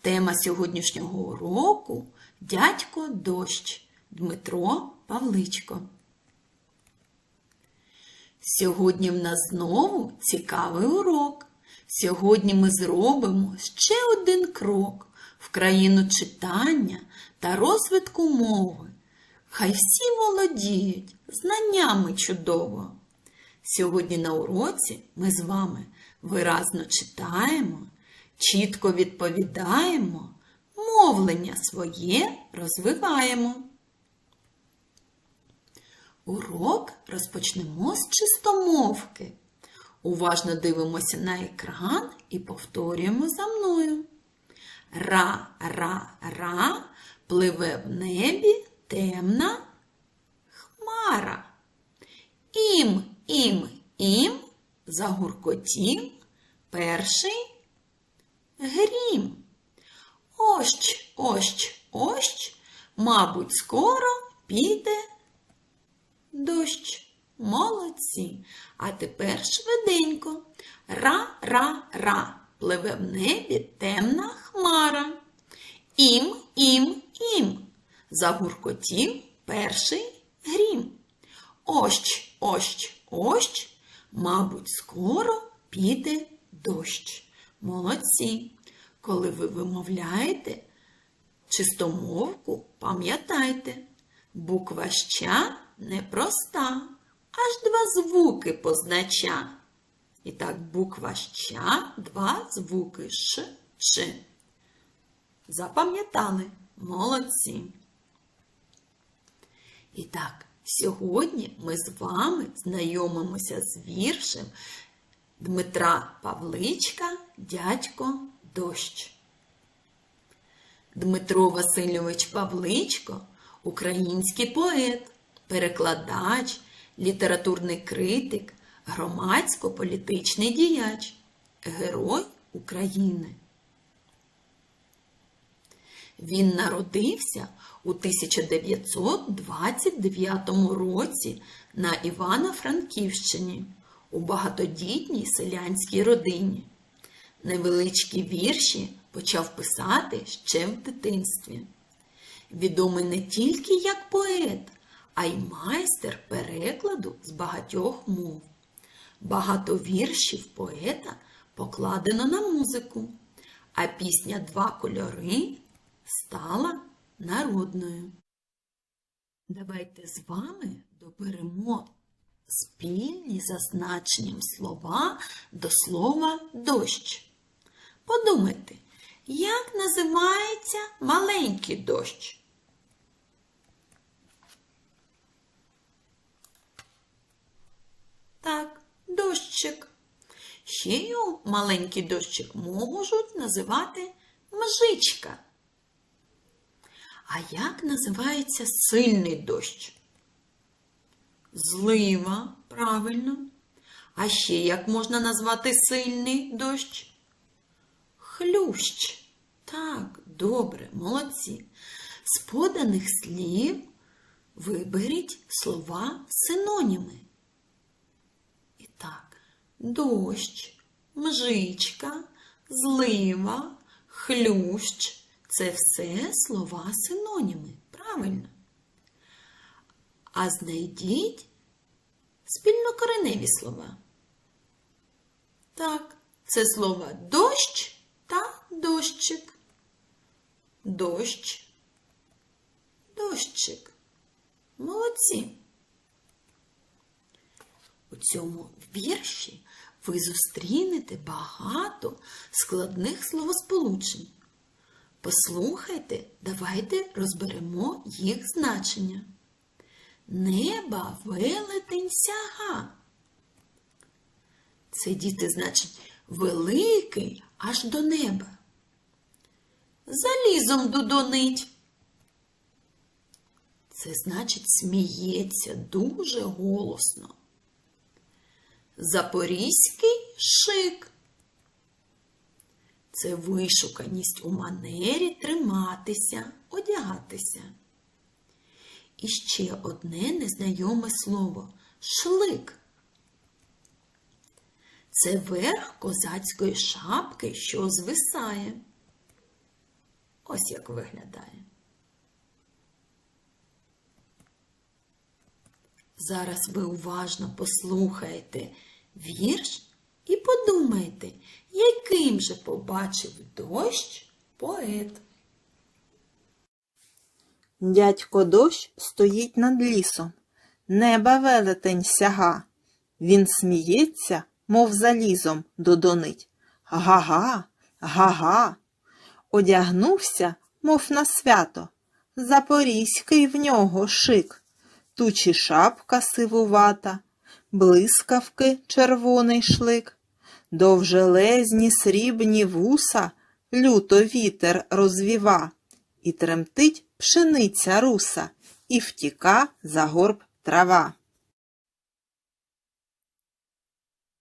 Тема сьогоднішнього уроку Дядько дощ Дмитро Павличко. Сьогодні в нас знову цікавий урок. Сьогодні ми зробимо ще один крок в країну читання та розвитку мови. Хай всі володіють знаннями чудово. Сьогодні на уроці ми з вами виразно читаємо, чітко відповідаємо, мовлення своє розвиваємо. Урок розпочнемо з чистомовки. Уважно дивимося на екран і повторюємо за мною. Ра-ра-ра пливе в небі темна хмара. Ім, ім, ім загуркотів перший грім. Ощ, ощ, ощ, мабуть, скоро піде дощ. Молодці. А тепер швиденько. Ра-ра-ра. Пливе в небі темна хмара. Ім, ім, ім. Загуркотів перший грім. Ощ, ощ, ощ, мабуть, скоро піде дощ. Молодці. Коли ви вимовляєте чистомовку, пам'ятайте, буква ща непроста, аж два звуки познача. І так, буква ща, два звуки ш, ч. Запам'ятали? Молодці. І так, сьогодні ми з вами знайомимося з віршем Дмитра Павличка Дядько Дощ. Дмитро Васильович Павличко український поет, перекладач, літературний критик, громадсько-політичний діяч, Герой України. Він народився у 1929 році на Івано-Франківщині у багатодітній селянській родині. Невеличкі вірші почав писати ще в дитинстві. Відомий не тільки як поет, а й майстер перекладу з багатьох мов. Багато віршів поета покладено на музику, а пісня Два кольори стала народною. Давайте з вами доберемо спільні за значенням слова до слова дощ. Подумайте, як називається маленький дощ? Так, дощик. Ще його маленький дощик можуть називати мжичка. А як називається сильний дощ? Злива, правильно. А ще як можна назвати сильний дощ? Хлющ. Так, добре, молодці. З поданих слів виберіть слова синоніми. І так, дощ, мжичка, злива, хлющ це все слова синоніми. Правильно? А знайдіть спільнокореневі слова. Так, це слова дощ та дощик. Дощ, дощик. Молодці. У цьому вірші ви зустрінете багато складних словосполучень. Послухайте, давайте розберемо їх значення. Неба велетень сяга. Це діти значить великий аж до неба. Залізом дудонить. Це значить сміється дуже голосно. Запорізький шик. Це вишуканість у манері триматися, одягатися. І ще одне незнайоме слово шлик. Це верх козацької шапки, що звисає. ось як виглядає. Зараз ви уважно послухаєте вірш і подумайте, яким же побачив дощ поет. Дядько дощ стоїть над лісом, неба велетень сяга. Він сміється, мов залізом додонить. Га-га, га-га. Одягнувся, мов на свято. Запорізький в нього шик. Тучі шапка сивувата, блискавки червоний шлик. Довжелезні срібні вуса люто вітер розвіва, і тремтить пшениця руса, і втіка за горб трава.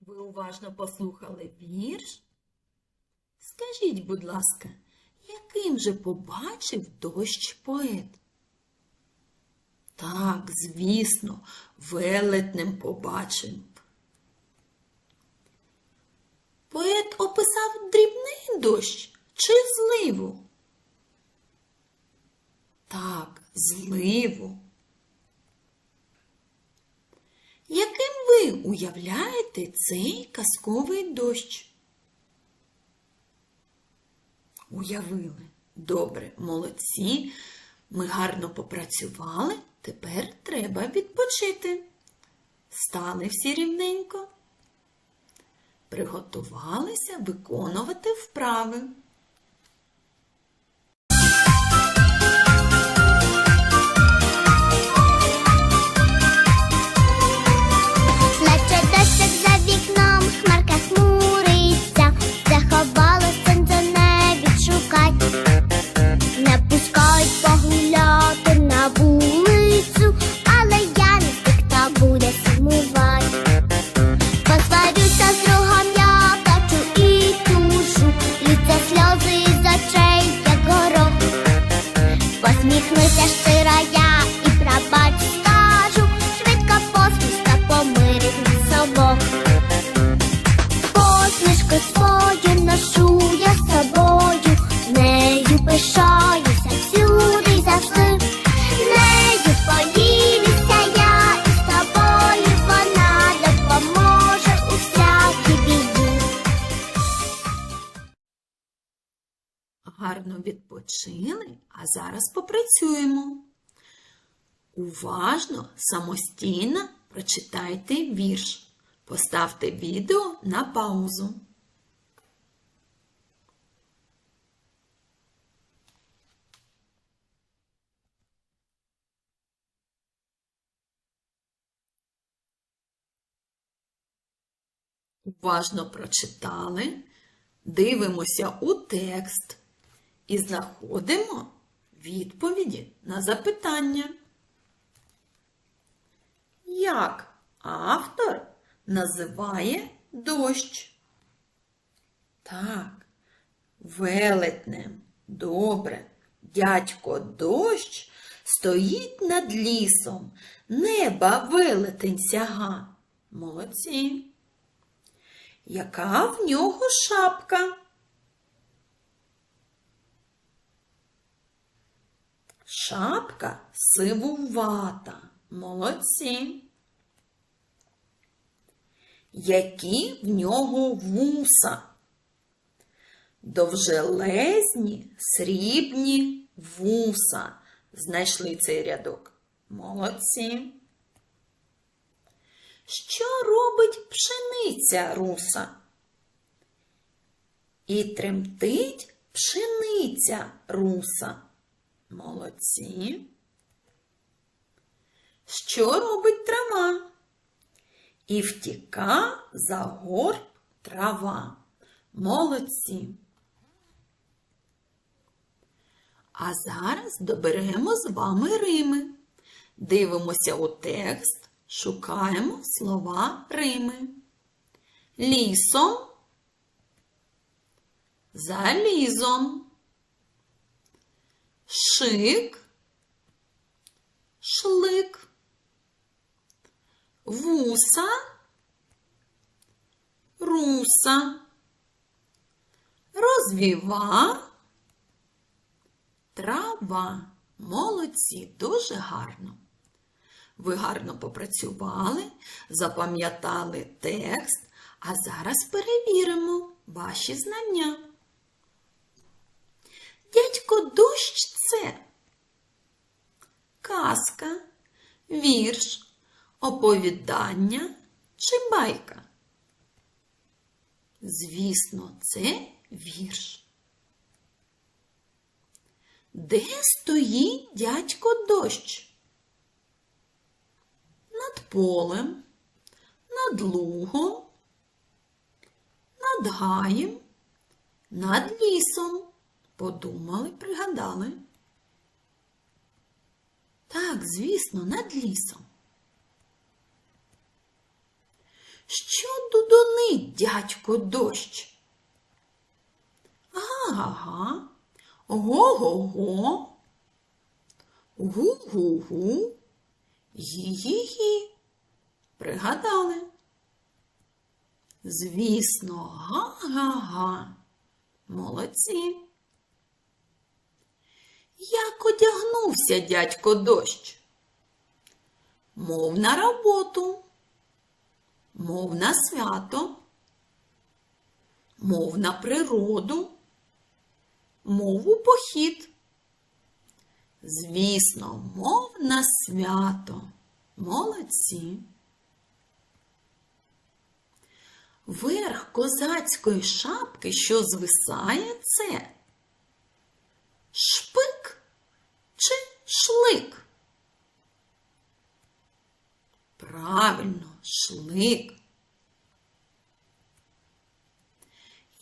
Ви уважно послухали вірш? Скажіть, будь ласка, яким же побачив дощ поет? Так, звісно, велетнем побачив. Поет описав дрібний дощ чи зливу? Так, зливу. Яким ви уявляєте цей казковий дощ? Уявили. Добре, молодці. Ми гарно попрацювали, тепер треба відпочити. Стали всі рівненько. Приготувалися виконувати вправи. Відпочили, а зараз попрацюємо. Уважно, самостійно прочитайте вірш. Поставте відео на паузу. Уважно прочитали, дивимося у текст і знаходимо відповіді на запитання. Як автор називає дощ? Так, велетнем. Добре. Дядько дощ стоїть над лісом, неба велетень сяга. Молодці. Яка в нього шапка? Шапка сивувата. Молодці. Які в нього вуса? Довжелезні срібні вуса. Знайшли цей рядок. Молодці. Що робить пшениця руса? І тремтить пшениця руса. Молодці. Що робить трава? І втіка за горб трава. Молодці. А зараз доберемо з вами Рими. Дивимося у текст, шукаємо слова Рими. Лісом, залізом, шик, шлик, вуса, руса, розвіва, трава. Молодці, дуже гарно. Ви гарно попрацювали, запам'ятали текст, а зараз перевіримо ваші знання. Дядько дощ це казка, вірш, оповідання чи байка. Звісно, це вірш. Де стоїть дядько дощ? Над полем, над лугом, над гаєм, над лісом. Подумали, пригадали. Так, звісно, над лісом. Що дудонить дядько дощ? Ага-га, го-го-го, гу-гу-гу, гі-гі-гі. Пригадали? Звісно, га-га-га. Молодці. Як одягнувся дядько дощ? Мов на роботу, мов на свято, мов на природу, мов у похід. Звісно, мов на свято. Молодці. Верх козацької шапки, що звисає, це шлик? Правильно, шлик.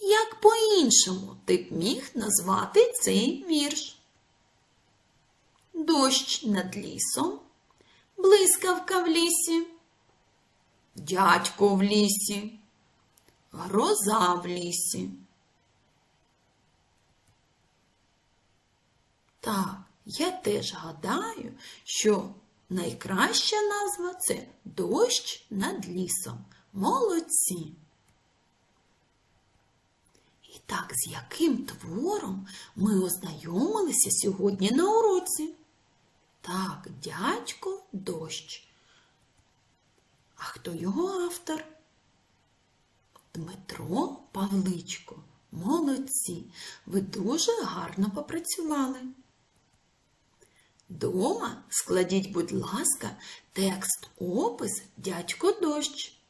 Як по-іншому ти б міг назвати цей вірш? Дощ над лісом, блискавка в лісі, дядько в лісі, гроза в лісі. Так, я теж гадаю, що найкраща назва це дощ над лісом. Молодці. І так, з яким твором ми ознайомилися сьогодні на уроці? Так, дядько дощ. А хто його автор? Дмитро Павличко. Молодці, ви дуже гарно попрацювали. Дома складіть, будь ласка, текст опис дядько дощ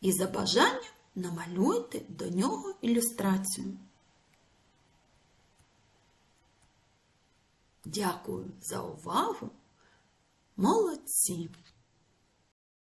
і за бажанням намалюйте до нього ілюстрацію. Дякую за увагу. Молодці!